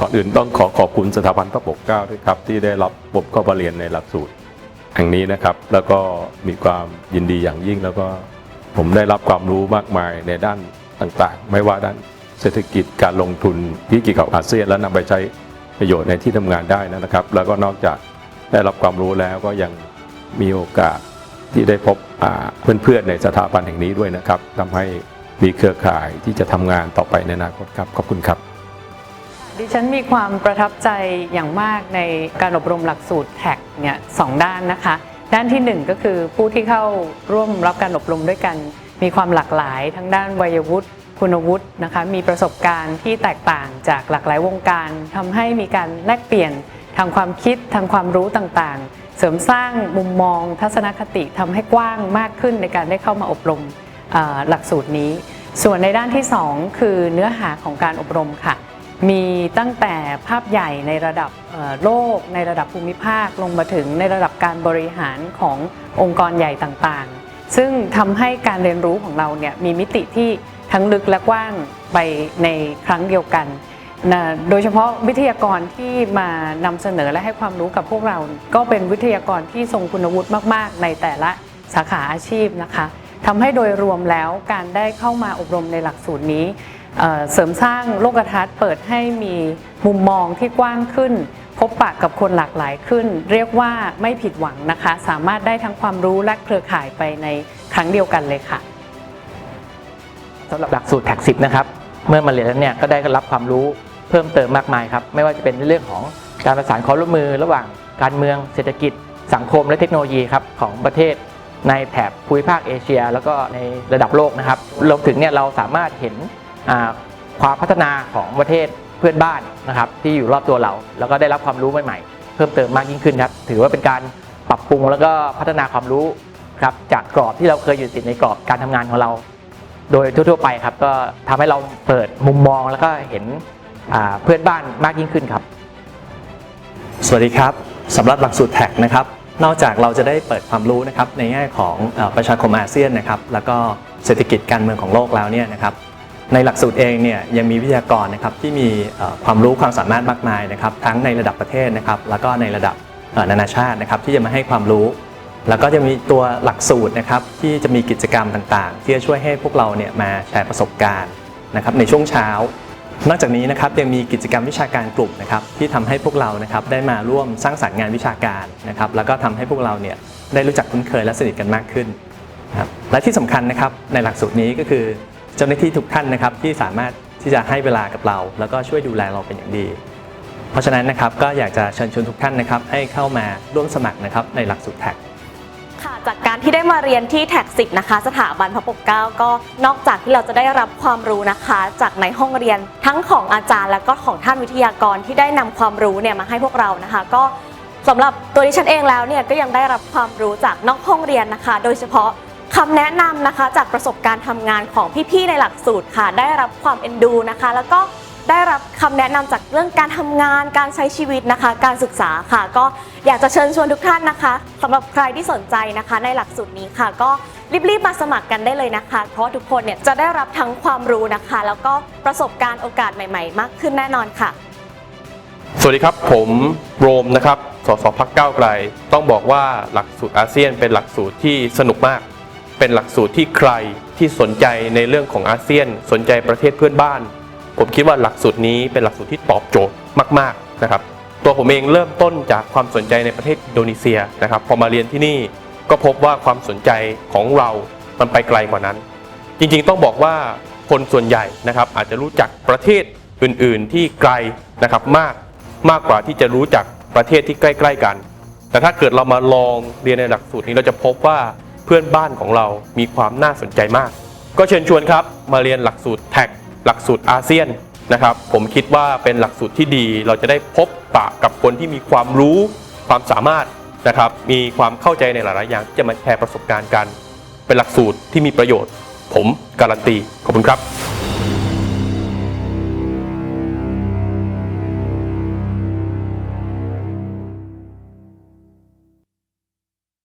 ก่อนอื่นต้องขอขอบคุณสถาบันพระปกเกล้าด้วยครับ ที่ได้รับผมเข้ามาเรียนในหลักสูตรแห่งนี้นะครับ แล้วก็มีความยินดีอย่างยิ่งแล้วก็ผมได้รับความรู้มากมายในด้านต่างๆ ไม่ว่าด้านเศรษฐกิจการลงทุนที่เกี่ยวกับอาเซียนและนำไปใช้ประโยชน์ในที่ทำงานได้นะครับ แล้วก็นอกจากได้รับความรู้แล้วก็ยังมีโอกาสที่ได้พบเพื่อนๆในสถาบันแห่งนี้ด้วยนะครับทำให้มีเครือข่ายที่จะทำงานต่อไปในอนาคตครับ ขอบคุณครับ ดิฉันมีความประทับใจอย่างมากในการอบรมหลักสูตรแท็กเนี่ยสองด้านนะคะ ด้านที่หนึ่งก็คือผู้ที่เข้าร่วมรับการอบรมด้วยกัน มีความหลากหลายทั้งด้านวัยวุฒิคุณวุฒินะคะมีประสบการณ์ที่แตกต่างจากหลากหลายวงการทำให้มีการแลกเปลี่ยนทางความคิดทางความรู้ต่างๆ เสริมสร้างมุมมอง ทัศนคติทำให้กว้างมากขึ้นในการได้เข้ามาอบรมหลักสูตรนี้ ส่วนในด้านที่ 2 คือเนื้อหาของการอบรมค่ะ มีตั้งแต่ภาพใหญ่ในระดับโลก ในระดับภูมิภาคลงมาถึงในระดับการบริหารขององค์กรใหญ่ต่างๆ ซึ่งทำให้การเรียนรู้ของเราเนี่ยมีมิติที่ทั้งลึกและกว้างไปในครั้งเดียวกันนะโดยเฉพาะวิทยากรที่มานำเสนอและให้ความรู้กับพวกเรา ก็เป็นวิทยากรที่ทรงคุณวุฒิมากๆ ในแต่ละสาขาอาชีพนะคะทำให้โดยรวมแล้วการได้เข้ามาอบรมในหลักสูตรนี้ เสริมสร้างโลกทัศน์เปิดให้มีมุมมองที่กว้างขึ้น พบปะกับคนหลากหลายขึ้น เรียกว่าไม่ผิดหวังนะคะ สามารถได้ทั้งความรู้และเครือข่ายไปในครั้งเดียวกันเลยค่ะสำหรับหลักสูตรแท็กสิบนะครับ เมื่อมาเรียนแล้วเนี่ยก็ได้รับความรู้เพิ่มเติมมากมายครับ ไม่ว่าจะเป็นเรื่องของการประสานความร่วมมือระหว่างการเมืองเศรษฐกิจ สังคมและเทคโนโลยีครับของประเทศในแถบภูมิภาคเอเชีย แล้วก็ในระดับโลกนะครับรวมถึงเนี่ยเราสามารถเห็น ความพัฒนาของประเทศเพื่อนบ้านนะครับที่อยู่รอบตัวเรา แล้วก็ได้รับความรู้ใหม่ๆ เพิ่มเติมมากยิ่งขึ้นครับ ถือว่าเป็นการปรับปรุงแล้วก็พัฒนาความรู้ครับจากกรอบที่เราเคยอยู่ติดในกรอบการทำงานของเรา โดยทั่วๆไปครับก็ทำให้เราเปิดมุมมองแล้วก็เห็นเพื่อนบ้านมากยิ่งขึ้นครับ สวัสดีครับสำหรับหลักสูตรแท็กนะครับนอกจากเราจะได้เปิดความรู้นะครับในแง่ของอประชาคมอาเซียนนะครับแล้วก็เศรษฐกิจการเมืองของโลกแล้วเนี่ยนะครับ ในหลักสูตรเองเนี่ยยังมีวิทยากรนะครับที่มีความรู้ความสามารถมากมายนะครับทั้งในระดับประเทศนะครับแล้วก็ในระดับนานาชาตินะครับที่จะมาให้ความรู้ แล้วก็จะมีตัวหลักสูตรนะครับที่จะมีกิจกรรมต่างๆ ที่จะช่วยให้พวกเราเนี่ยมาแชร์ประสบการณ์นะครับในช่วงเช้า นอกจากนี้นะครับยังมีกิจกรรมวิชาการกลุ่มนะครับที่ทำให้พวกเรานะครับได้มาร่วมสร้างสรรค์งานวิชาการนะครับแล้วก็ทำให้พวกเราเนี่ยได้รู้จักคุ้นเคยและสนิทกันมากขึ้นนะครับและที่สำคัญนะครับในหลักสูตรนี้ก็คือ เจ้าหน้าที่ทุกท่านนะครับที่สามารถที่จะให้เวลากับเรา แล้วก็ช่วยดูแลเราเป็นอย่างดี เพราะฉะนั้นนะครับก็อยากจะเชิญชวนทุกท่านนะครับให้เข้ามาร่วมสมัครนะครับในหลักสูตรแท็กค่ะจากการที่ได้มาเรียนที่แท็กสิบนะคะ สถาบันพระปกเกล้าก็นอกจากที่เราจะได้รับความรู้นะคะ จากในห้องเรียนทั้งของอาจารย์ และก็ของท่านวิทยากรที่ได้นำความรู้เนี่ยมาให้พวกเรานะคะ ก็สำหรับตัวดิฉันเองแล้วเนี่ยก็ยังได้รับความรู้จากนอกห้องเรียนนะคะ โดยเฉพาะ คำแนะนำนะคะจากประสบการณ์ทำงานของพี่ๆในหลักสูตรค่ะ ได้รับความเอ็นดูนะคะ แล้วก็ได้รับคำแนะนำจากเรื่องการทำงาน การใช้ชีวิตนะคะ การศึกษาค่ะ ก็อยากจะเชิญชวนทุกท่านนะคะสำหรับใครที่สนใจนะคะ ในหลักสูตรนี้ค่ะ ก็รีบๆมาสมัครกันได้เลยนะคะ เพราะทุกคนเนี่ยจะได้รับทั้งความรู้นะคะ แล้วก็ประสบการณ์โอกาสใหม่ ๆ มากขึ้นแน่นอนค่ะ สวัสดีครับ ผมโรมนะครับสสพักเก้าไกล ต้องบอกว่าหลักสูตรอาเซียนเป็นหลักสูตรที่สนุกมาก เป็นหลักสูตรที่ใครที่สนใจในเรื่องของอาเซียน สนใจประเทศเพื่อนบ้าน ผมคิดว่าหลักสูตรนี้เป็นหลักสูตรที่ตอบโจทย์มากๆนะครับ ตัวผมเองเริ่มต้นจากความสนใจในประเทศอินโดนีเซียนะครับ พอมาเรียนที่นี่ก็พบว่าความสนใจของเรา มันไปไกลกว่านั้น จริงๆต้องบอกว่าคนส่วนใหญ่นะครับอาจจะรู้จักประเทศอื่นๆที่ไกลนะครับมากมากกว่าที่จะรู้จักประเทศที่ใกล้ ๆ กัน แต่ถ้าเกิดเรามาลองเรียนในหลักสูตรนี้เราจะพบว่า เพื่อนบ้านของเรามีความน่าสนใจมาก ก็เชิญชวนครับมาเรียนหลักสูตรแท็กหลักสูตรอาเซียนนะครับ ผมคิดว่าเป็นหลักสูตรที่ดี เราจะได้พบปะกับคนที่มีความรู้ความสามารถนะครับ มีความเข้าใจในหลายๆอย่างที่จะมาแชร์ประสบการณ์กัน เป็นหลักสูตรที่มีประโยชน์ ผมการันตีขอบคุณครับ